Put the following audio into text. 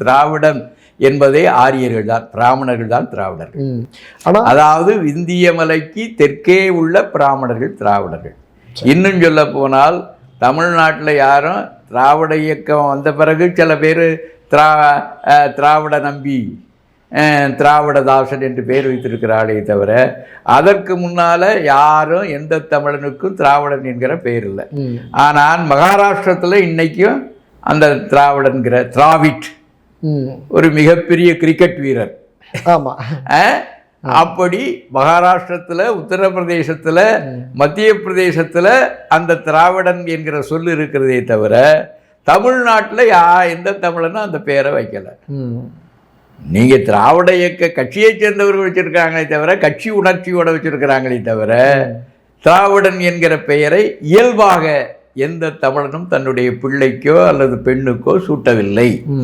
திராவிடன் என்பதே ஆரியர்கள் தான் பிராமணர்கள் தான் திராவிடர்கள் அதாவது விந்திய மலைக்கு தெற்கே உள்ள பிராமணர்கள் திராவிடர்கள் இன்னும் சொல்ல போனால் தமிழ்நாட்டில் யாரும் திராவிட இயக்கம் வந்த பிறகு சில பேர் திரா திராவிட நம்பி திராவிடதாசன் என்று பேர் வைத்திருக்கிறாளே தவிர அதற்கு முன்னால் யாரும் எந்த தமிழனுக்கும் திராவிடன் என்கிற பெயர் இல்லை. ஆனால் மகாராஷ்டிரத்தில் இன்னைக்கும் அந்த திராவிடன்கிற திராவிட். ஒரு மிகப்பெரிய கிரிக்கெட் வீரர். ஆமா. அஹ், அப்படி மகாராஷ்டிரத்தில் உத்தரப்பிரதேசத்தில் மத்திய பிரதேசத்தில் அந்த திராவிடன் என்கிற சொல் இருக்கிறதே தவிர தமிழ்நாட்டில் யா எந்த தமிழனும் அந்த பேரை வைக்கல. நீங்கள் திராவிட இயக்க கட்சியைச் சேர்ந்தவர்கள் வச்சிருக்காங்களே தவிர கட்சி உணர்ச்சியோட வச்சிருக்கிறாங்களே தவிர திராவிடன் என்கிற பெயரை இயல்பாக எந்த தமிழனும் தன்னுடைய பிள்ளைக்கோ அல்லது பெண்ணுக்கோ சூட்டவில்லை.